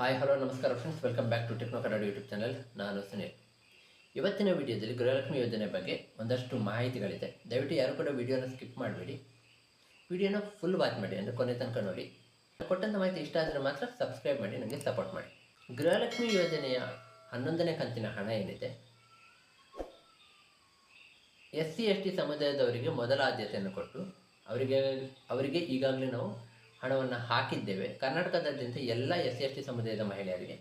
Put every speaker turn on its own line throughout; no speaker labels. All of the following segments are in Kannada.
ಹಾಯ್ ಹಲೋ ನಮಸ್ಕಾರ friends welcome back to Techno Kannada YouTube channel ನಾನು ಸುನೀಲ್. ಇವತ್ತಿನ ವಿಡಿಯೋದಲ್ಲಿ ಗೃಹಲಕ್ಷ್ಮಿ ಯೋಜನೆ ಬಗ್ಗೆ ಒಂದಷ್ಟು ಮಾಹಿತಿಗಳಿದೆ. ದಯವಿಟ್ಟು ಯಾರು ಕೂಡ ವಿಡಿಯೋನ ಸ್ಕಿಪ್ ಮಾಡಬೇಡಿ. ವಿಡಿಯೋನ ಫುಲ್ ವಾಚ್ ಮಾಡಿ ಅಂದರೆ ಕೊನೆ ತನಕ ನೋಡಿ. ಕೊಟ್ಟಂಥ ಮಾಹಿತಿ ಇಷ್ಟ ಆದರೆ ಮಾತ್ರ ಸಬ್ಸ್ಕ್ರೈಬ್ ಮಾಡಿ ನನಗೆ ಸಪೋರ್ಟ್ ಮಾಡಿ. ಗೃಹಲಕ್ಷ್ಮಿ ಯೋಜನೆಯ ಹನ್ನೊಂದನೇ ಕಂತಿನ ಹಣ ಏನಿದೆ? ಎಸ್ ಸಿ ಎಸ್ ಟಿ ಸಮುದಾಯದವರಿಗೆ ಮೊದಲ ಆದ್ಯತೆಯನ್ನು ಕೊಟ್ಟು, ಅವರಿಗೆ ಅವರಿಗೆ ಈಗಾಗಲೇ ನಾವು ಹಣವನ್ನು ಹಾಕಿದ್ದೇವೆ. ಕರ್ನಾಟಕದಾದ್ಯಂತ ಎಲ್ಲ ಎಸ್ ಎಸ್ ಟಿ ಸಮುದಾಯದ ಮಹಿಳೆಯರಿಗೆ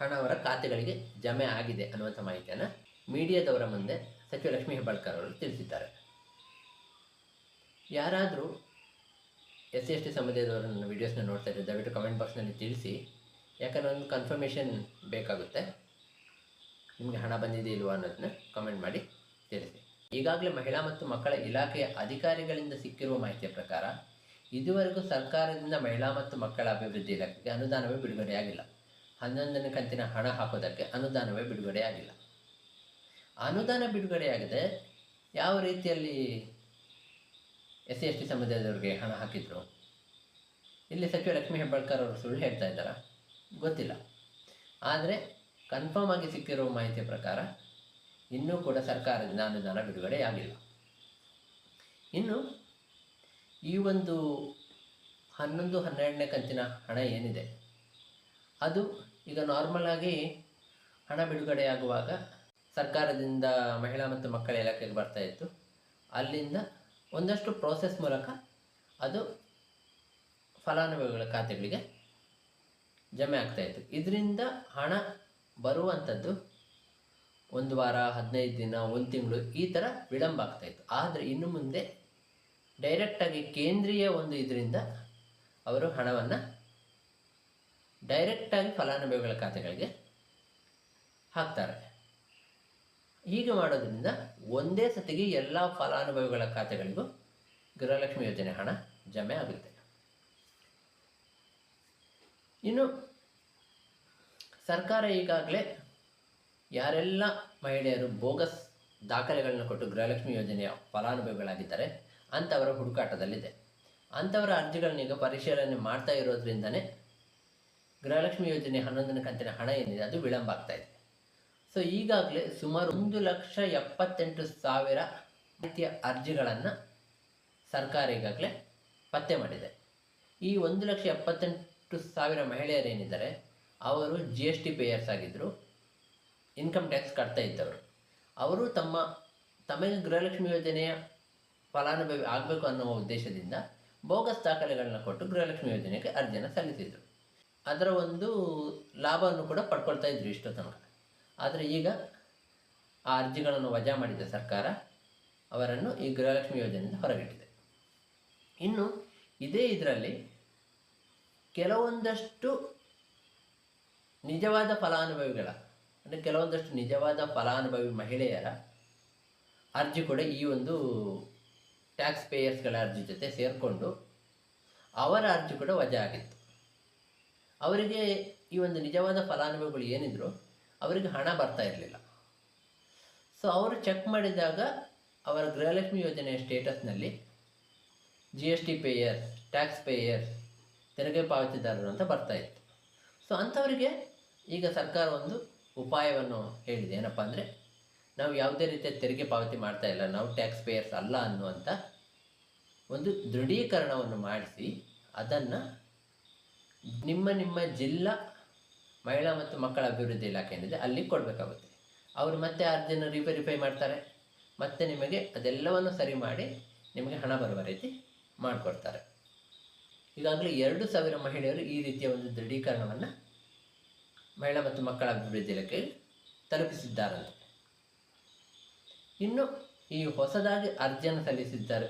ಹಣ ಅವರ ಖಾತೆಗಳಿಗೆ ಜಮೆ ಆಗಿದೆ ಅನ್ನುವಂಥ ಮಾಹಿತಿಯನ್ನು ಮೀಡಿಯಾದವರ ಮುಂದೆ ಸಚಿವ ಲಕ್ಷ್ಮೀ ಹೆಬ್ಬಾಳ್ಕರ್ ಅವರು ತಿಳಿಸಿದ್ದಾರೆ. ಯಾರಾದರೂ ಎಸ್ ಸಿ ಎಸ್ ಟಿ ಸಮುದಾಯದವರು ನನ್ನ ವೀಡಿಯೋಸ್ನ ನೋಡ್ತಾ ಇದ್ದರೆ ದಯವಿಟ್ಟು ಕಮೆಂಟ್ ಬಾಕ್ಸ್ನಲ್ಲಿ ತಿಳಿಸಿ. ಯಾಕಂದರೆ ಒಂದು ಕನ್ಫರ್ಮೇಷನ್ ಬೇಕಾಗುತ್ತೆ. ನಿಮಗೆ ಹಣ ಬಂದಿದೆ ಇಲ್ವಾ ಅನ್ನೋದನ್ನ ಕಮೆಂಟ್ ಮಾಡಿ ತಿಳಿಸಿ. ಈಗಾಗಲೇ ಮಹಿಳಾ ಮತ್ತು ಮಕ್ಕಳ ಇಲಾಖೆಯ ಅಧಿಕಾರಿಗಳಿಂದ ಸಿಕ್ಕಿರುವ ಮಾಹಿತಿಯ ಪ್ರಕಾರ ಇದುವರೆಗೂ ಸರ್ಕಾರದಿಂದ ಮಹಿಳಾ ಮತ್ತು ಮಕ್ಕಳ ಅಭಿವೃದ್ಧಿ ಇಲಾಖೆಗೆ ಅನುದಾನವೇ ಬಿಡುಗಡೆಯಾಗಿಲ್ಲ. ಹನ್ನೊಂದನೇ ಕಂತಿನ ಹಣ ಹಾಕೋದಕ್ಕೆ ಅನುದಾನವೇ ಬಿಡುಗಡೆಯಾಗಿಲ್ಲ. ಅನುದಾನ ಬಿಡುಗಡೆಯಾಗದೆ ಯಾವ ರೀತಿಯಲ್ಲಿ ಎಸ್ ಸಿ ಎಸ್ ಟಿ ಸಮುದಾಯದವ್ರಿಗೆ ಹಣ ಹಾಕಿದ್ರು? ಇಲ್ಲಿ ಸಚಿವ ಲಕ್ಷ್ಮೀ ಹೆಬ್ಬಾಳ್ಕರ್ ಅವರು ಸುಳ್ಳು ಹೇಳ್ತಾ ಇದ್ದಾರಾ? ಗೊತ್ತಿಲ್ಲ. ಆದರೆ ಕನ್ಫರ್ಮ್ ಆಗಿ ಸಿಕ್ಕಿರುವ ಮಾಹಿತಿಯ ಪ್ರಕಾರ ಇನ್ನೂ ಕೂಡ ಸರ್ಕಾರದಿಂದ ಅನುದಾನ ಬಿಡುಗಡೆಯಾಗಿಲ್ಲ. ಇನ್ನು ಈ ಒಂದು ಹನ್ನೊಂದು ಹನ್ನೆರಡನೇ ಕಂತಿನ ಹಣ ಏನಿದೆ? ಅದು ಈಗ ನಾರ್ಮಲ್ ಆಗಿ ಹಣ ಬಿಡುಗಡೆಯಾಗುವಾಗ ಸರ್ಕಾರದಿಂದ ಮಹಿಳಾ ಮತ್ತು ಮಕ್ಕಳ ಇಲಾಖೆಗೆ ಬರ್ತಾ ಇತ್ತು. ಅಲ್ಲಿಂದ ಒಂದಷ್ಟು ಪ್ರೋಸೆಸ್ ಮೂಲಕ ಅದು ಫಲಾನುಭವಿಗಳ ಖಾತೆಗಳಿಗೆ ಜಮೆ ಆಗ್ತಾ ಇತ್ತು. ಇದರಿಂದ ಹಣ ಬರುವಂಥದ್ದು ಒಂದು ವಾರ, ಹದಿನೈದು ದಿನ, ಒಂದು ತಿಂಗಳು ಈ ಥರ ವಿಳಂಬ ಆಗ್ತಾಯಿತ್ತು ಆದರೆ ಇನ್ನು ಮುಂದೆ ಡೈರೆಕ್ಟಾಗಿ ಕೇಂದ್ರೀಯ ಒಂದು ಇದರಿಂದ ಅವರು ಹಣವನ್ನು ಡೈರೆಕ್ಟಾಗಿ ಫಲಾನುಭವಿಗಳ ಖಾತೆಗಳಿಗೆ ಹಾಕ್ತಾರೆ. ಹೀಗೆ ಮಾಡೋದ್ರಿಂದ ಒಂದೇ ಸತಿಗೆ ಎಲ್ಲ ಫಲಾನುಭವಿಗಳ ಖಾತೆಗಳಿಗೂ ಗೃಹಲಕ್ಷ್ಮಿ ಯೋಜನೆ ಹಣ ಜಮೆ ಆಗುತ್ತೆ. ಇನ್ನು ಸರ್ಕಾರ ಈಗಾಗಲೇ ಯಾರೆಲ್ಲ ಮಹಿಳೆಯರು ಬೋಗಸ್ ದಾಖಲೆಗಳನ್ನು ಕೊಟ್ಟು ಗೃಹಲಕ್ಷ್ಮಿ ಯೋಜನೆಯ ಫಲಾನುಭವಿಗಳಾಗಿದ್ದಾರೆ ಅಂಥವರ ಹುಡುಕಾಟದಲ್ಲಿದೆ. ಅಂಥವರ ಅರ್ಜಿಗಳನ್ನೀಗ ಪರಿಶೀಲನೆ ಮಾಡ್ತಾ ಇರೋದ್ರಿಂದನೇ ಗೃಹಲಕ್ಷ್ಮಿ ಯೋಜನೆ ಹನ್ನೊಂದನೇ ಕಂತಿನ ಹಣ ಏನಿದೆ ಅದು ವಿಳಂಬ ಆಗ್ತಾ ಇದೆ. ಸೊ ಈಗಾಗಲೇ ಸುಮಾರು ಒಂದು ಲಕ್ಷ ಎಪ್ಪತ್ತೆಂಟು ಸಾವಿರ ರೀತಿಯ ಅರ್ಜಿಗಳನ್ನು ಸರ್ಕಾರ ಈಗಾಗಲೇ ಪತ್ತೆ ಮಾಡಿದೆ. ಈ ಒಂದು ಲಕ್ಷ ಎಪ್ಪತ್ತೆಂಟು ಸಾವಿರ ಮಹಿಳೆಯರೇನಿದ್ದಾರೆ, ಅವರು ಜಿ ಎಸ್ ಟಿ ಪೇಯರ್ಸ್ ಆಗಿದ್ದರು ಇನ್ಕಮ್ ಟ್ಯಾಕ್ಸ್ ಕಟ್ತಾ ಇದ್ದವರು. ಅವರು ತಮ್ಮ ತಮಗೆ ಗೃಹಲಕ್ಷ್ಮಿ ಯೋಜನೆಯ ಫಲಾನುಭವಿ ಆಗಬೇಕು ಅನ್ನುವ ಉದ್ದೇಶದಿಂದ ಬೋಗಸ್ ದಾಖಲೆಗಳನ್ನ ಕೊಟ್ಟು ಗೃಹಲಕ್ಷ್ಮಿ ಯೋಜನೆಗೆ ಅರ್ಜಿಯನ್ನು ಸಲ್ಲಿಸಿದರು. ಅದರ ಒಂದು ಲಾಭವನ್ನು ಕೂಡ ಪಡ್ಕೊಳ್ತಾ ಇದ್ರು ಇಷ್ಟು ತನಕ. ಆದರೆ ಈಗ ಆ ಅರ್ಜಿಗಳನ್ನು ವಜಾ ಮಾಡಿದ ಸರ್ಕಾರ ಅವರನ್ನು ಈ ಗೃಹಲಕ್ಷ್ಮಿ ಯೋಜನೆಯಿಂದ ಹೊರಗಿಟ್ಟಿದೆ. ಇನ್ನು ಇದೇ ಇದರಲ್ಲಿ ಕೆಲವೊಂದಷ್ಟು ನಿಜವಾದ ಫಲಾನುಭವಿಗಳ, ಅಂದರೆ ಕೆಲವೊಂದಷ್ಟು ನಿಜವಾದ ಫಲಾನುಭವಿ ಮಹಿಳೆಯರ ಅರ್ಜಿ ಕೂಡ ಈ ಒಂದು ಟ್ಯಾಕ್ಸ್ ಪೇಯರ್ಸ್ಗಳ ಅರ್ಜಿ ಜೊತೆ ಸೇರಿಕೊಂಡು ಅವರ ಅರ್ಜಿ ಕೂಡ ವಜಾ ಆಗಿತ್ತು. ಅವರಿಗೆ ಈ ಒಂದು ನಿಜವಾದ ಫಲಾನುಭವಿಗಳು ಏನಿದ್ರು ಅವರಿಗೆ ಹಣ ಬರ್ತಾ ಇರಲಿಲ್ಲ. ಸೊ ಅವರು ಚೆಕ್ ಮಾಡಿದಾಗ ಅವರ ಗೃಹಲಕ್ಷ್ಮಿ ಯೋಜನೆಯ ಸ್ಟೇಟಸ್ನಲ್ಲಿ G S T payer tax payer ತೆರಿಗೆ ಪಾವತಿದಾರರು ಅಂತ ಬರ್ತಾ ಇತ್ತು. ಸೊ ಅಂಥವರಿಗೆ ಈಗ ಸರ್ಕಾರ ಒಂದು ಉಪಾಯವನ್ನು ಹೇಳಿದೆ. ಏನಪ್ಪ ಅಂದರೆ ನಾವು ಯಾವುದೇ ರೀತಿಯ ತೆರಿಗೆ ಪಾವತಿ ಮಾಡ್ತಾ ಇಲ್ಲ, ನಾವು ಟ್ಯಾಕ್ಸ್ ಪೇಯರ್ಸ್ ಅಲ್ಲ ಅನ್ನುವಂಥ ಒಂದು ದೃಢೀಕರಣವನ್ನು ಮಾಡಿಸಿ ಅದನ್ನು ನಿಮ್ಮ ನಿಮ್ಮ ಜಿಲ್ಲಾ ಮಹಿಳಾ ಮತ್ತು ಮಕ್ಕಳ ಅಭಿವೃದ್ಧಿ ಇಲಾಖೆ ಏನಿದೆ ಅಲ್ಲಿ ಕೊಡಬೇಕಾಗುತ್ತೆ. ಅವರು ಮತ್ತೆ ಅರ್ಜಿಯನ್ನು ರಿವೆರಿಫೈ ಮಾಡ್ತಾರೆ, ಮತ್ತೆ ನಿಮಗೆ ಅದೆಲ್ಲವನ್ನು ಸರಿ ಮಾಡಿ ನಿಮಗೆ ಹಣ ಬರುವ ರೀತಿ ಮಾಡಿಕೊಡ್ತಾರೆ. ಈಗಾಗಲೇ ಎರಡು ಸಾವಿರ ಮಹಿಳೆಯರು ಈ ರೀತಿಯ ಒಂದು ದೃಢೀಕರಣವನ್ನು ಮಹಿಳಾ ಮತ್ತು ಮಕ್ಕಳ ಅಭಿವೃದ್ಧಿ ಇಲಾಖೆಗೆ ತಲುಪಿಸಿದ್ದಾರಂತೆ. ಇನ್ನು ಈ ಹೊಸದಾಗಿ ಅರ್ಜಿಯನ್ನು ಸಲ್ಲಿಸಿದ್ದಾರೆ.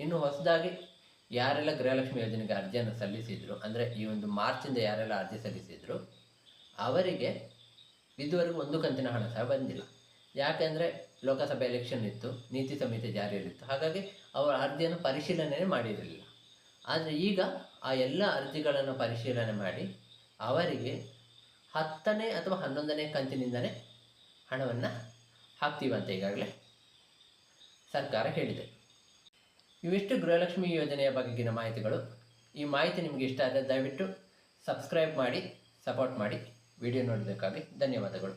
ಇನ್ನು ಹೊಸದಾಗಿ ಯಾರೆಲ್ಲ ಗೃಹಲಕ್ಷ್ಮಿ ಯೋಜನೆಗೆ ಅರ್ಜಿಯನ್ನು ಸಲ್ಲಿಸಿದ್ರು, ಅಂದರೆ ಈ ಒಂದು ಮಾರ್ಚಿಂದ ಯಾರೆಲ್ಲ ಅರ್ಜಿ ಸಲ್ಲಿಸಿದ್ರು, ಅವರಿಗೆ ಇದುವರೆಗೂ ಒಂದು ಕಂತಿನ ಹಣ ಸಹ ಬಂದಿಲ್ಲ. ಯಾಕೆಂದರೆ ಲೋಕಸಭೆ ಎಲೆಕ್ಷನ್ ಇತ್ತು, ನೀತಿ ಸಂಹಿತೆ ಜಾರಿಯಲ್ಲಿತ್ತು, ಹಾಗಾಗಿ ಅವರ ಅರ್ಜಿಯನ್ನು ಪರಿಶೀಲನೆ ಮಾಡಿರಲಿಲ್ಲ. ಆದರೆ ಈಗ ಆ ಎಲ್ಲ ಅರ್ಜಿಗಳನ್ನು ಪರಿಶೀಲನೆ ಮಾಡಿ ಅವರಿಗೆ ಹತ್ತನೇ ಅಥವಾ ಹನ್ನೊಂದನೇ ಕಂತಿನಿಂದಲೇ ಹಣವನ್ನು ಹಾಕ್ತೀವಂತ ಈಗಾಗಲೇ ಸರ್ಕಾರ ಹೇಳಿದೆ. ಇವಿಷ್ಟು ಗೃಹಲಕ್ಷ್ಮಿ ಯೋಜನೆಯ ಬಗೆಗಿನ ಮಾಹಿತಿಗಳು. ಈ ಮಾಹಿತಿ ನಿಮಗೆ ಇಷ್ಟ ಆದರೆ ದಯವಿಟ್ಟು ಸಬ್ಸ್ಕ್ರೈಬ್ ಮಾಡಿ, ಸಪೋರ್ಟ್ ಮಾಡಿ. ವಿಡಿಯೋ ನೋಡಬೇಕಾಗಿ ಧನ್ಯವಾದಗಳು.